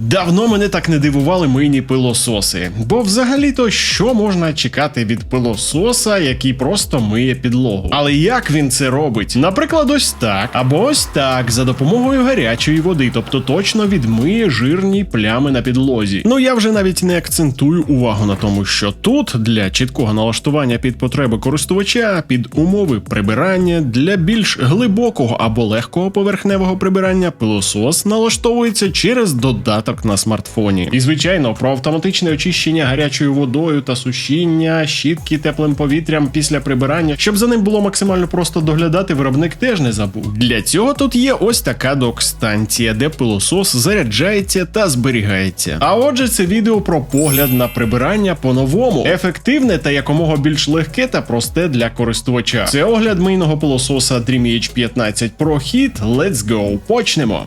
Давно мене так не дивували мийні пилососи, бо взагалі-то що можна чекати від пилососа, який просто миє підлогу. Але як він це робить? Наприклад, ось так, або ось так, за допомогою гарячої води, тобто точно відмиє жирні плями на підлозі. Ну я вже навіть не акцентую увагу на тому, що тут для чіткого налаштування під потреби користувача, під умови прибирання, для більш глибокого або легкого поверхневого прибирання пилосос налаштовується через додаток на смартфоні. І звичайно, про автоматичне очищення гарячою водою та сушіння, щітки теплим повітрям після прибирання, щоб за ним було максимально просто доглядати, виробник теж не забув. Для цього тут є ось така док-станція, де пилосос заряджається та зберігається. А отже, це відео про погляд на прибирання по-новому, ефективне та якомога більш легке та просте для користувача. Це огляд мийного пилососа Dreamy H15 Pro Hit. Let's go! Почнемо!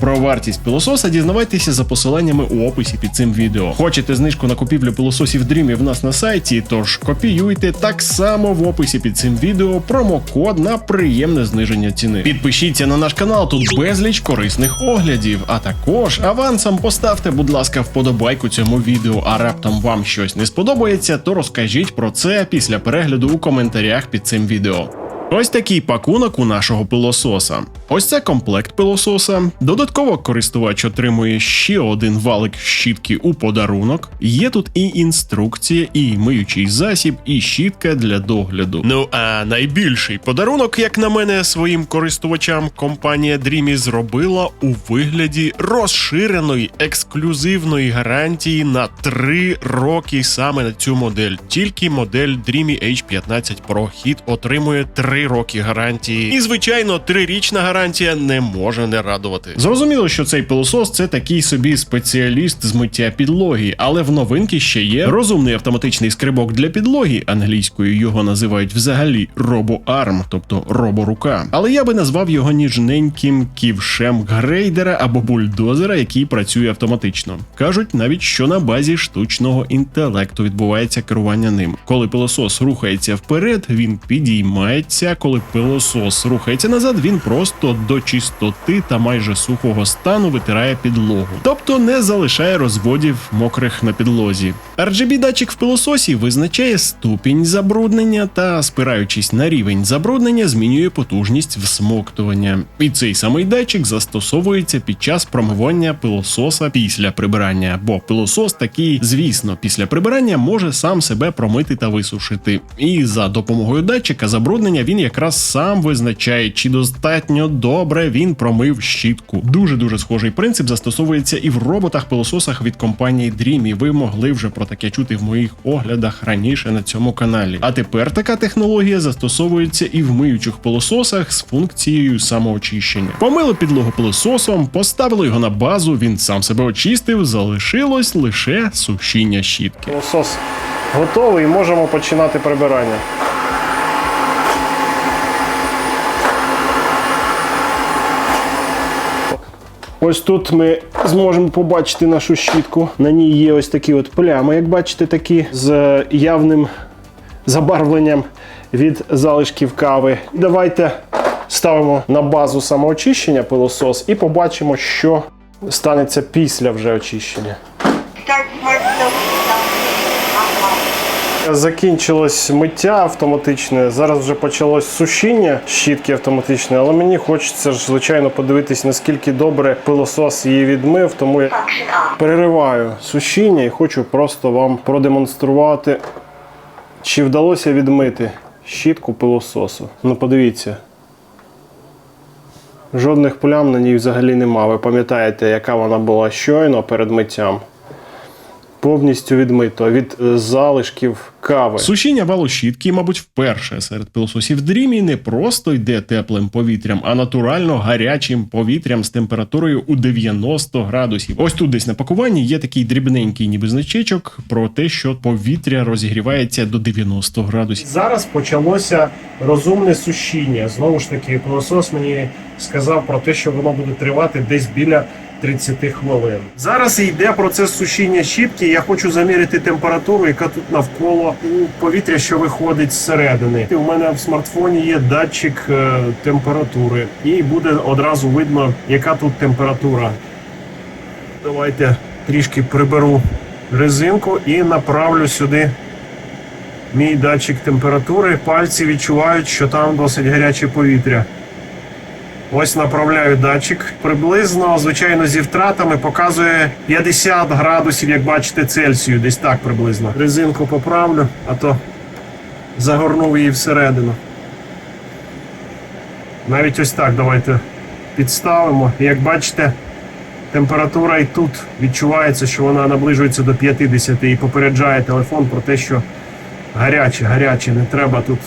Про вартість пилососа дізнавайтеся за посиланнями у описі під цим відео. Хочете знижку на купівлю пилососів Dreamy в нас на сайті, тож копіюйте так само в описі під цим відео промокод на приємне зниження ціни. Підпишіться на наш канал, тут безліч корисних оглядів. А також авансом поставте, будь ласка, вподобайку цьому відео. А раптом вам щось не сподобається, то розкажіть про це після перегляду у коментарях під цим відео. Ось такий пакунок у нашого пилососа. Ось це комплект пилососа. Додатково користувач отримує ще один валик щітки у подарунок. Є тут і інструкція, і миючий засіб, і щітка для догляду. Ну а найбільший подарунок, як на мене, своїм користувачам компанія Dreamy зробила у вигляді розширеної ексклюзивної гарантії на 3 роки саме на цю модель. Тільки модель Dreamy H15 Pro Hit отримує 3 роки гарантії. І звичайно, трирічна гарантія не може не радувати. Зрозуміло, що цей пилосос це такий собі спеціаліст з миття підлоги, але в новинки ще є розумний автоматичний скрибок для підлоги. Англійською його називають взагалі робоарм, тобто роборука. Але я би назвав його ніжненьким ківшем грейдера або бульдозера, який працює автоматично. Кажуть навіть, що на базі штучного інтелекту відбувається керування ним. Коли пилосос рухається вперед, він підіймається. Коли пилосос рухається назад, він просто до чистоти та майже сухого стану витирає підлогу, тобто не залишає розводів мокрих на підлозі. RGB датчик в пилососі визначає ступінь забруднення та, спираючись на рівень забруднення, змінює потужність всмоктування. І цей самий датчик застосовується під час промивання пилососа після прибирання, бо пилосос такий, звісно, після прибирання може сам себе промити та висушити. І за допомогою датчика забруднення він якраз сам визначає, чи достатньо добре він промив щітку. Дуже дуже схожий принцип застосовується і в роботах-пилососах від компанії Dreamy. Ви могли вже про таке чути в моїх оглядах раніше на цьому каналі. А тепер така технологія застосовується і в миючих пилососах з функцією самоочищення. Помили підлогу пилососом, поставили його на базу, він сам себе очистив, залишилось лише сушіння щітки. Пилосос готовий, можемо починати прибирання. Ось тут ми зможемо побачити нашу щітку. На ній є ось такі от плями, як бачите, такі з явним забарвленням від залишків кави. Давайте ставимо на базу самоочищення пилосос і побачимо, що станеться після вже очищення. Так, soap Закінчилось миття автоматичне. Зараз вже почалось сушіння щітки автоматичної, але мені хочеться ж звичайно подивитись, наскільки добре пилосос її відмив. Тому я перериваю сушіння і хочу просто вам продемонструвати, чи вдалося відмити щітку пилососу. Ну, подивіться. Жодних плям на ній взагалі нема. Ви пам'ятаєте, яка вона була щойно перед миттям. Повністю відмито від е, залишків кави. Сушіння валу щітки, мабуть, вперше серед пилососів Dreamy не просто йде теплим повітрям, а натурально гарячим повітрям з температурою у 90 градусів. Ось тут десь на пакуванні є такий дрібненький ніби значечок про те, що повітря розігрівається до 90 градусів. Зараз почалося розумне сушіння. Знову ж таки, пилосос мені сказав про те, що воно буде тривати десь біля 30 хвилин. Зараз йде процес сушіння щітки. Я хочу заміряти температуру, яка тут навколо у повітря, що виходить зсередини. У мене в смартфоні є датчик е, температури, і буде одразу видно, яка тут температура. Давайте трішки приберу резинку і направлю сюди мій датчик температури. Пальці відчувають, що там досить гаряче повітря. Ось направляю датчик. Приблизно, звичайно, зі втратами показує 50 градусів, як бачите, Цельсію. Десь так приблизно. Резинку поправлю, а то загорнув її всередину. Навіть ось так давайте підставимо. Як бачите, температура і тут відчувається, що вона наближується до 50 і попереджає телефон про те, що гаряче, гаряче, не треба тут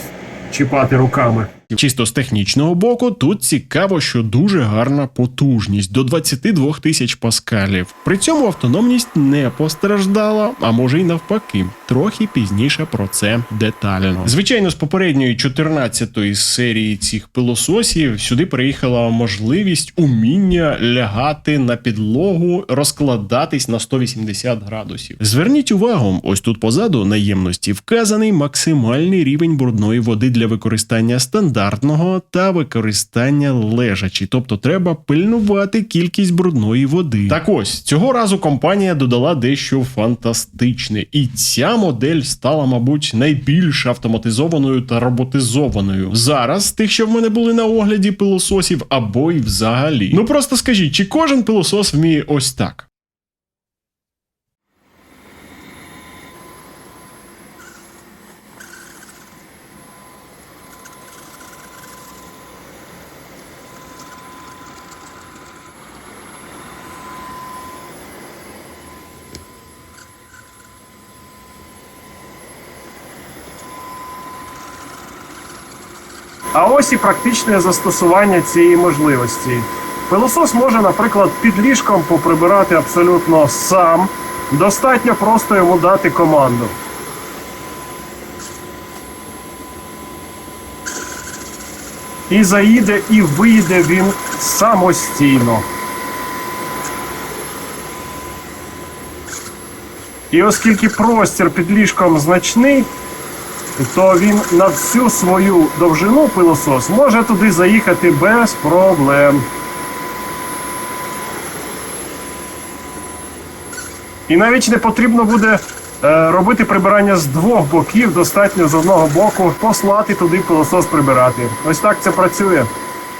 чіпати руками. Чисто з технічного боку, тут цікаво, що дуже гарна потужність до 22 тисяч паскалів. При цьому автономність не постраждала, а може й навпаки. Трохи пізніше про це детально. Звичайно, з попередньої 14-ї серії цих пилососів сюди приїхала можливість уміння лягати на підлогу, розкладатись на 180 градусів. Зверніть увагу, ось тут позаду наємності вказаний максимальний рівень брудної води для використання стандартного та використання лежачі, тобто треба пильнувати кількість брудної води. Так ось цього разу компанія додала дещо фантастичне, і ця модель стала, мабуть, найбільш автоматизованою та роботизованою. Зараз тих, що в мене були на огляді пилососів, або й взагалі. Ну просто скажіть, чи кожен пилосос вміє ось так? А ось і практичне застосування цієї можливості. Пилосос може, наприклад, під ліжком поприбирати абсолютно сам. Достатньо просто йому дати команду. І заїде, і вийде він самостійно. І оскільки простір під ліжком значний, то він на всю свою довжину пилосос може туди заїхати без проблем. І навіть не потрібно буде е, робити прибирання з двох боків, достатньо з одного боку послати туди пилосос прибирати. Ось так це працює.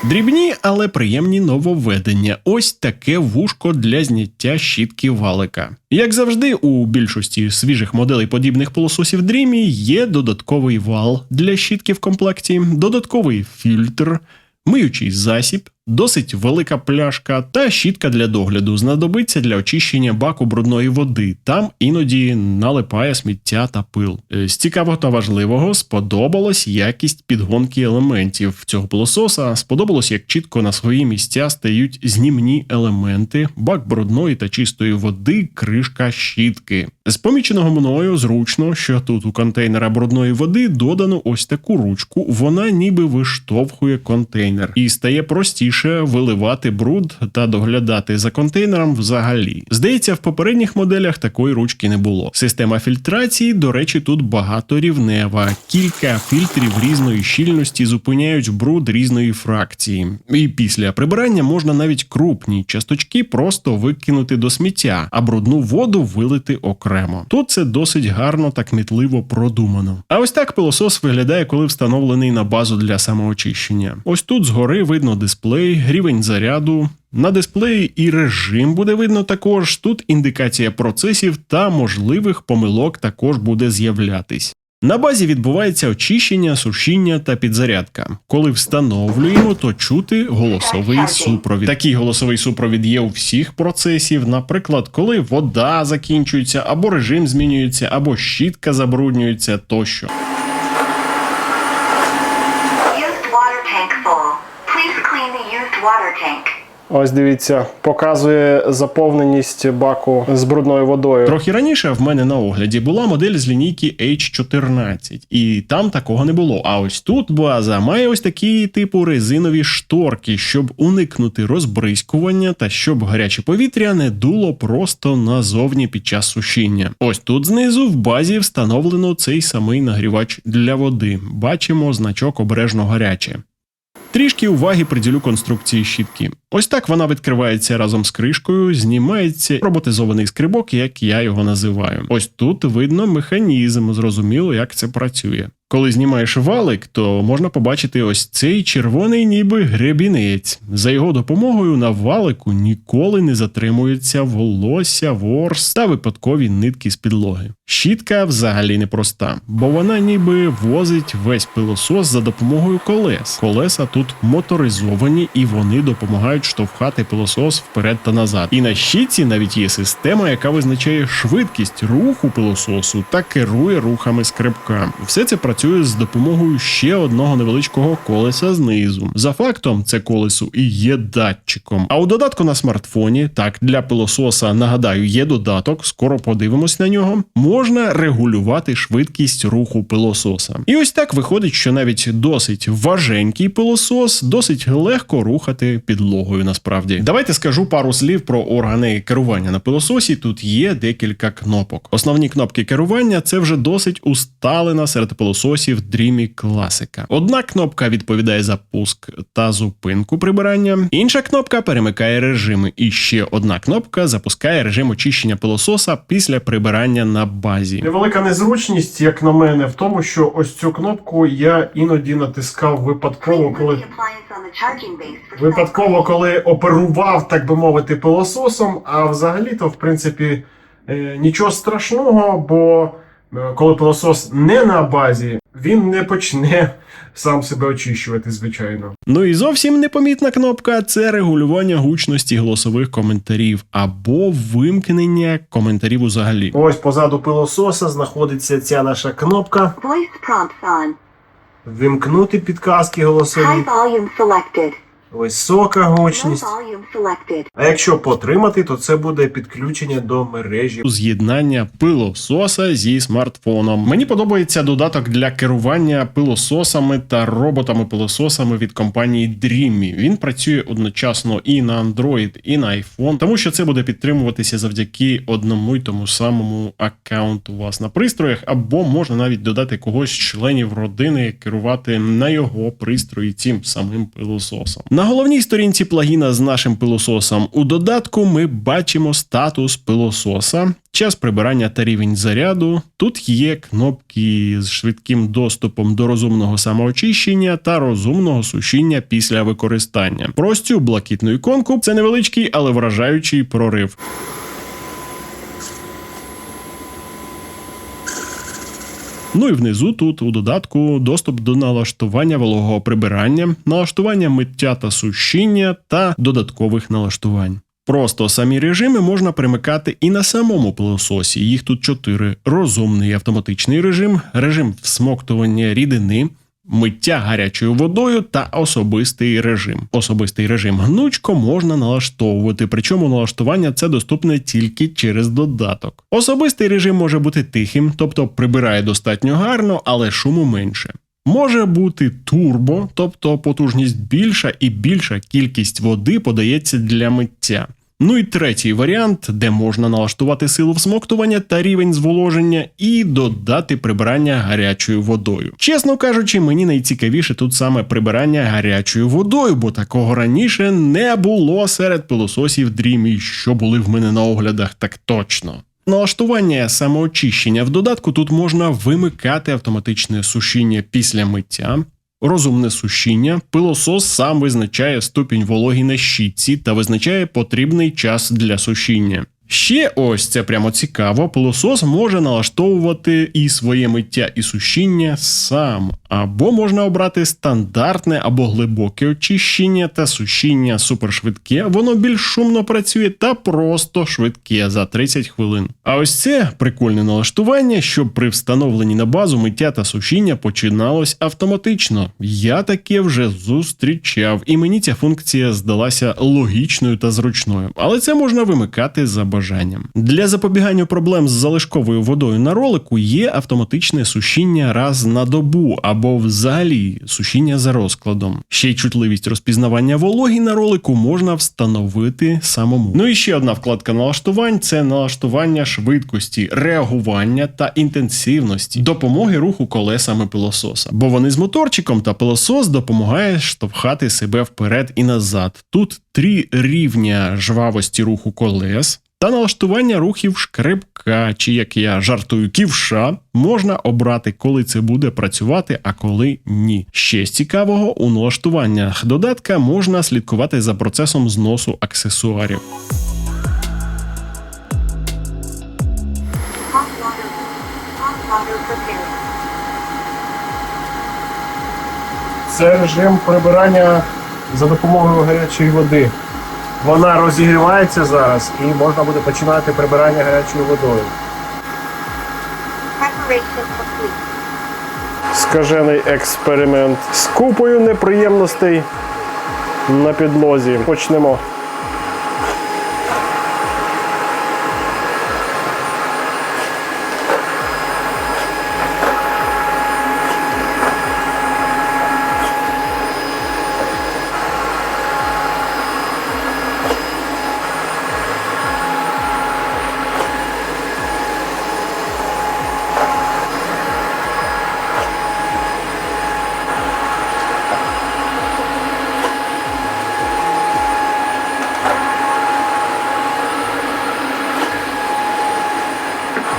Дрібні, але приємні нововведення. Ось таке вушко для зняття щітки валика. Як завжди, у більшості свіжих моделей подібних полососів Дрімі є додатковий вал для щітки в комплекті, додатковий фільтр, миючий засіб, досить велика пляшка та щітка для догляду знадобиться для очищення баку брудної води. Там іноді налипає сміття та пил. Е, З цікавого та важливого сподобалась якість підгонки елементів цього пилососа. Сподобалось, як чітко на свої місця стають знімні елементи, бак брудної та чистої води, кришка щітки. З поміченого мною зручно, що тут у контейнера брудної води додано ось таку ручку. Вона ніби виштовхує контейнер і стає простіше виливати бруд та доглядати за контейнером взагалі. Здається, в попередніх моделях такої ручки не було. Система фільтрації, до речі, тут багаторівнева. Кілька фільтрів різної щільності зупиняють бруд різної фракції. І після прибирання можна навіть крупні часточки просто викинути до сміття, а брудну воду вилити окремо. Тут це досить гарно та кмітливо продумано. А ось так пилосос виглядає, коли встановлений на базу для самоочищення. Ось тут згори видно дисплей, рівень заряду. На дисплеї і режим буде видно також. Тут індикація процесів та можливих помилок також буде з'являтись. На базі відбувається очищення, сушіння та підзарядка. Коли встановлюємо, то чути голосовий супровід. Такий голосовий супровід є у всіх процесів. Наприклад, коли вода закінчується, або режим змінюється, або щітка забруднюється тощо. Water tank. Ось дивіться, показує заповненість баку з брудною водою. Трохи раніше в мене на огляді була модель з лінійки H14, і там такого не було. А ось тут база має ось такі типу резинові шторки, щоб уникнути розбризкування та щоб гаряче повітря не дуло просто назовні під час сушіння. Ось тут знизу в базі встановлено цей самий нагрівач для води. Бачимо значок обережно гаряче. Трішки уваги приділю конструкції щітки. Ось так вона відкривається разом з кришкою, знімається роботизований скрибок, як я його називаю. Ось тут видно механізм, зрозуміло, як це працює. Коли знімаєш валик, то можна побачити ось цей червоний ніби гребінець. За його допомогою на валику ніколи не затримується волосся, ворс та випадкові нитки з підлоги. Щітка взагалі непроста, бо вона ніби возить весь пилосос за допомогою колес. Колеса тут моторизовані і вони допомагають штовхати пилосос вперед та назад. І на щітці навіть є система, яка визначає швидкість руху пилососу та керує рухами скребка. Все це працює з допомогою ще одного невеличкого колеса знизу. За фактом, це колесо і є датчиком. А у додатку на смартфоні, так для пилососа, нагадаю, є додаток. Скоро подивимось на нього. Можна регулювати швидкість руху пилососа. І ось так виходить, що навіть досить важенький пилосос досить легко рухати підлогою. Насправді, давайте скажу пару слів про органи керування на пилососі. Тут є декілька кнопок. Основні кнопки керування це вже досить усталена серед пилососів Dreamy класика. Одна кнопка відповідає за пуск та зупинку прибирання, інша кнопка перемикає режими, і ще одна кнопка запускає режим очищення пилососа після прибирання на базі. Невелика незручність, як на мене, в тому, що ось цю кнопку я іноді натискав випадково, коли випадково, коли оперував, так би мовити, пилососом. А взагалі-то, в принципі, е, нічого страшного, бо коли пилосос не на базі, він не почне сам себе очищувати, звичайно. Ну і зовсім непомітна кнопка це регулювання гучності голосових коментарів або вимкнення коментарів узагалі. Ось позаду пилососа знаходиться ця наша кнопка. Voice prompts on. Вимкнути підказки голосові. High volume selected. Висока гучність. А якщо потримати, то це буде підключення до мережі. З'єднання пилососа зі смартфоном. Мені подобається додаток для керування пилососами та роботами-пилососами від компанії Dreamy. Він працює одночасно і на Android, і на iPhone, тому що це буде підтримуватися завдяки одному й тому самому аккаунту у вас на пристроях, або можна навіть додати когось з членів родини керувати на його пристрої цим самим пилососом. На головній сторінці плагіна з нашим пилососом у додатку ми бачимо статус пилососа, час прибирання та рівень заряду. Тут є кнопки з швидким доступом до розумного самоочищення та розумного сушіння після використання. Про ось цю блакитну іконку це невеличкий, але вражаючий прорив. Ну і внизу тут у додатку доступ до налаштування вологого прибирання, налаштування миття та сушіння та додаткових налаштувань. Просто самі режими можна перемикати і на самому пилососі. Їх тут чотири: розумний автоматичний режим, режим всмоктування рідини. Миття гарячою водою та особистий режим. Особистий режим гнучко можна налаштовувати, причому налаштування це доступне тільки через додаток. Особистий режим може бути тихим, тобто прибирає достатньо гарно, але шуму менше. Може бути турбо, тобто потужність більша і більша кількість води подається для миття. Ну і третій варіант, де можна налаштувати силу всмоктування та рівень зволоження і додати прибирання гарячою водою. Чесно кажучи, мені найцікавіше тут саме прибирання гарячою водою, бо такого раніше не було серед пилососів Dreamy, що були в мене на оглядах так точно. Налаштування самоочищення в додатку тут можна вимикати автоматичне сушіння після миття. Розумне сушіння, пилосос сам визначає ступінь вологі на щітці та визначає потрібний час для сушіння. Ще ось це прямо цікаво. Пилосос може налаштовувати і своє миття і сушіння сам, або можна обрати стандартне або глибоке очищення та сушіння супершвидке. Воно більш шумно працює та просто швидке за 30 хвилин. А ось це прикольне налаштування, щоб при встановленні на базу миття та сушіння починалось автоматично. Я таке вже зустрічав, і мені ця функція здалася логічною та зручною, але це можна вимикати за бажанням. Для запобігання проблем з залишковою водою на ролику є автоматичне сушіння раз на добу або взагалі сушіння за розкладом. Ще й чутливість розпізнавання вологі на ролику можна встановити самому. Ну і ще одна вкладка налаштувань це налаштування швидкості, реагування та інтенсивності допомоги руху колесами пилососа. Бо вони з моторчиком та пилосос допомагає штовхати себе вперед і назад. Тут три рівня жвавості руху колес. Та налаштування рухів шкребка, чи як я жартую, ківша, можна обрати, коли це буде працювати, а коли ні. Ще з цікавого у налаштуваннях додатка можна слідкувати за процесом зносу аксесуарів. Це режим прибирання за допомогою гарячої води. Вона розігрівається зараз і можна буде починати прибирання гарячою водою. Скажений експеримент з купою неприємностей на підлозі. Почнемо.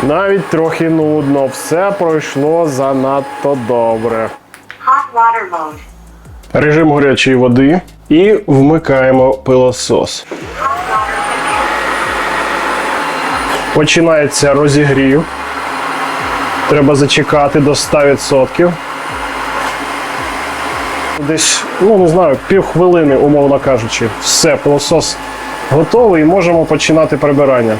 Навіть трохи нудно, все пройшло занадто добре. Hot water mode. Режим гарячої води і вмикаємо пилосос. Починається розігрів. Треба зачекати до 100%. Десь, ну не знаю, півхвилини, умовно кажучи. Все, пилосос готовий і можемо починати прибирання.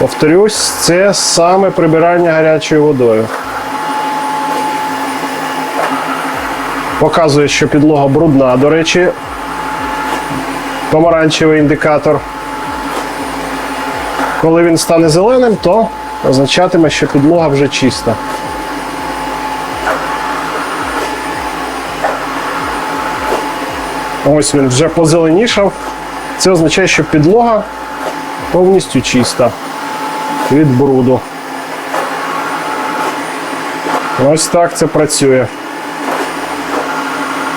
Повторюсь, це саме прибирання гарячою водою. Показує, що підлога брудна, до речі, помаранчевий індикатор. Коли він стане зеленим, то означатиме, що підлога вже чиста. Ось він вже позеленішав. Це означає, що підлога повністю чиста від бруду. Ось так це працює.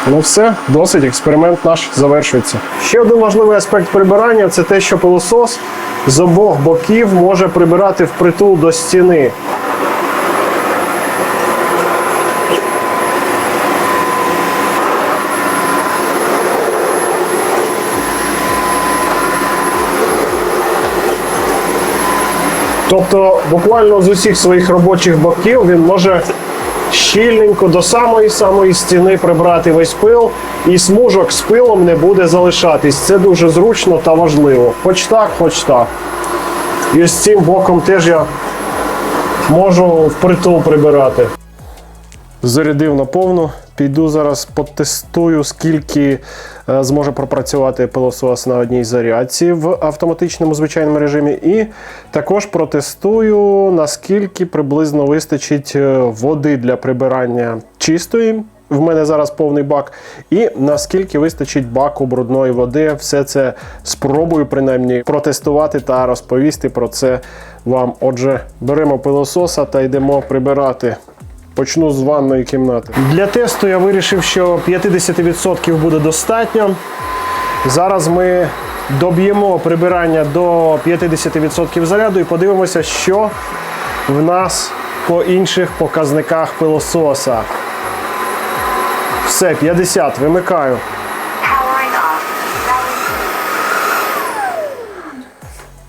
Ну все, досить, експеримент наш завершується. Ще один важливий аспект прибирання це те, що пилосос з обох боків може прибирати впритул до стіни. Тобто, буквально з усіх своїх робочих боків він може щільненько до самої самої стіни прибрати весь пил, і смужок з пилом не буде залишатись. Це дуже зручно та важливо. Хоч так, хоч так. І з цим боком теж я можу впритул прибирати. Зарядив на повну. Піду зараз потестую, скільки е, зможе пропрацювати пилосос на одній зарядці в автоматичному звичайному режимі. І також протестую, наскільки приблизно вистачить е, води для прибирання чистої. В мене зараз повний бак, і наскільки вистачить баку брудної води. Все це спробую принаймні протестувати та розповісти про це вам. Отже, беремо пилососа та йдемо прибирати. Почну з ванної кімнати. Для тесту я вирішив, що 50% буде достатньо. Зараз ми доб'ємо прибирання до 50% заряду і подивимося, що в нас по інших показниках пилососа. Все, 50, вимикаю.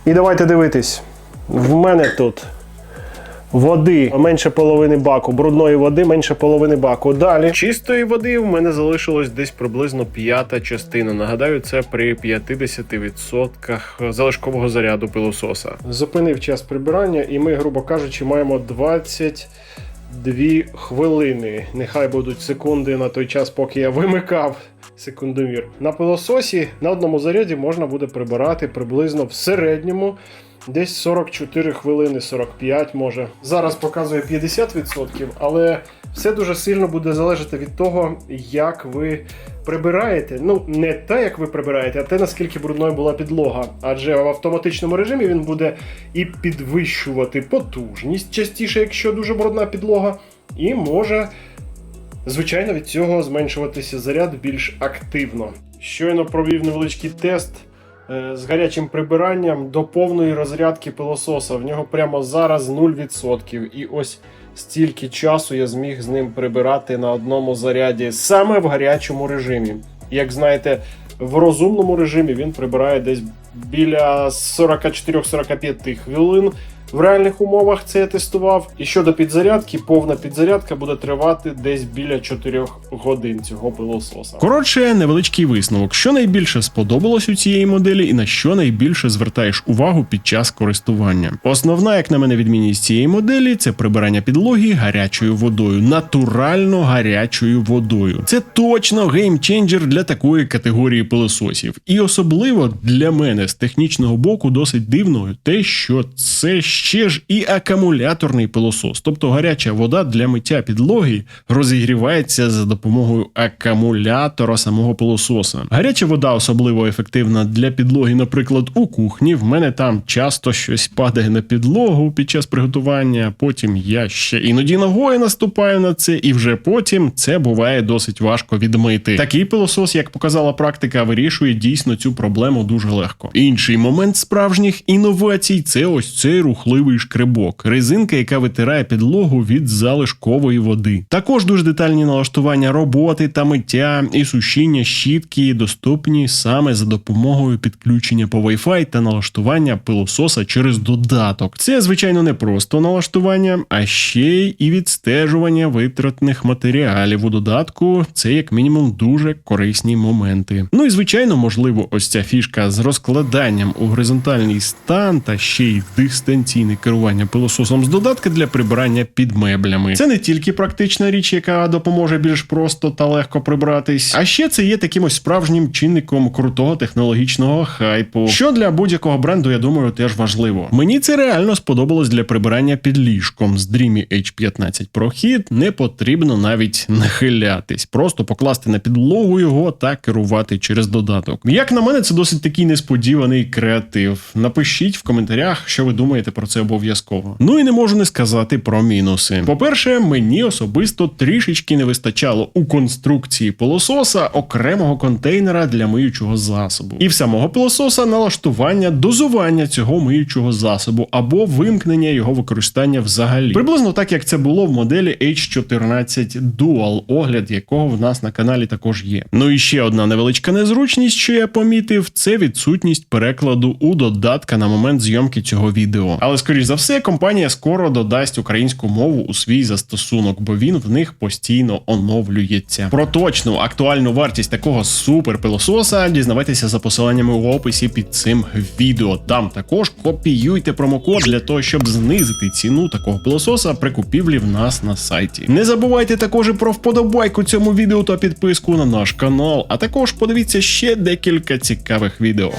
І давайте дивитись. В мене тут води менше половини баку, брудної води менше половини баку. Далі чистої води в мене залишилось десь приблизно п'ята частина. Нагадаю, це при 50% залишкового заряду пилососа. Зупинив час прибирання, і ми, грубо кажучи, маємо 22 хвилини. Нехай будуть секунди на той час, поки я вимикав секундомір. На пилососі на одному заряді можна буде прибирати приблизно в середньому Десь 44 хвилини, 45 може. Зараз показує 50%, але все дуже сильно буде залежати від того, як ви прибираєте. Ну, не те, як ви прибираєте, а те, наскільки брудною була підлога. Адже в автоматичному режимі він буде і підвищувати потужність частіше, якщо дуже брудна підлога, і може Звичайно, від цього зменшуватися заряд більш активно. Щойно провів невеличкий тест з гарячим прибиранням до повної розрядки пилососа. В нього прямо зараз 0%. І ось стільки часу я зміг з ним прибирати на одному заряді саме в гарячому режимі. Як знаєте, в розумному режимі він прибирає десь біля 44-45 хвилин. В реальних умовах це я тестував. І щодо підзарядки, повна підзарядка буде тривати десь біля 4 годин цього пилососа. Коротше, невеличкий висновок, що найбільше сподобалось у цієї моделі, і на що найбільше звертаєш увагу під час користування. Основна, як на мене, відмінність цієї моделі це прибирання підлоги гарячою водою, натурально гарячою водою. Це точно геймченджер для такої категорії пилососів. І особливо для мене з технічного боку досить дивно те, що це ще ж і акумуляторний пилосос, тобто гаряча вода для миття підлоги розігрівається за допомогою акумулятора самого пилососа. Гаряча вода особливо ефективна для підлоги, наприклад, у кухні. В мене там часто щось падає на підлогу під час приготування. Потім я ще іноді ногою наступаю на це, і вже потім це буває досить важко відмити. Такий пилосос, як показала практика, вирішує дійсно цю проблему дуже легко. Інший момент справжніх інновацій це ось цей рухливий шкребок, резинка, яка витирає підлогу від залишкової води. Також дуже детальні налаштування роботи та миття і сушіння щітки доступні саме за допомогою підключення по Wi-Fi та налаштування пилососа через додаток. Це звичайно не просто налаштування, а ще й і відстежування витратних матеріалів у додатку. Це як мінімум дуже корисні моменти. Ну і звичайно, можливо, ось ця фішка з розкладанням у горизонтальний стан та ще й дистанційне керування пилососом з додатка для прибирання під меблями. Це не тільки практична річ, яка допоможе більш просто та легко прибратись, а ще це є таким ось справжнім чинником крутого технологічного хайпу, що для будь-якого бренду, я думаю, теж важливо. Мені це реально сподобалось для прибирання під ліжком. З Dreamy H15 прохід не потрібно навіть нахилятись, просто покласти на підлогу його та керувати через додаток. Як на мене, це досить такий несподіваний креатив. Напишіть в коментарях, що ви думаєте про це обов'язково. Ну і не можу не сказати про мінуси. По-перше, мені особисто трішечки не вистачало у конструкції пилососа окремого контейнера для миючого засобу. І в самого пилососа налаштування дозування цього миючого засобу або вимкнення його використання взагалі. Приблизно так як це було в моделі H14 Dual, огляд якого в нас на каналі також є. Ну і ще одна невеличка незручність, що я помітив, це відсутність перекладу у додатка на момент зйомки цього відео. Але скоріш за все, компанія скоро додасть українську мову у свій застосунок, бо він в них постійно оновлюється. Про точну актуальну вартість такого суперпилососа дізнавайтеся за посиланнями в описі під цим відео. Там також копіюйте промокод для того, щоб знизити ціну такого пилососа при купівлі в нас на сайті. Не забувайте також і про вподобайку цьому відео та підписку на наш канал, а також подивіться ще декілька цікавих відео.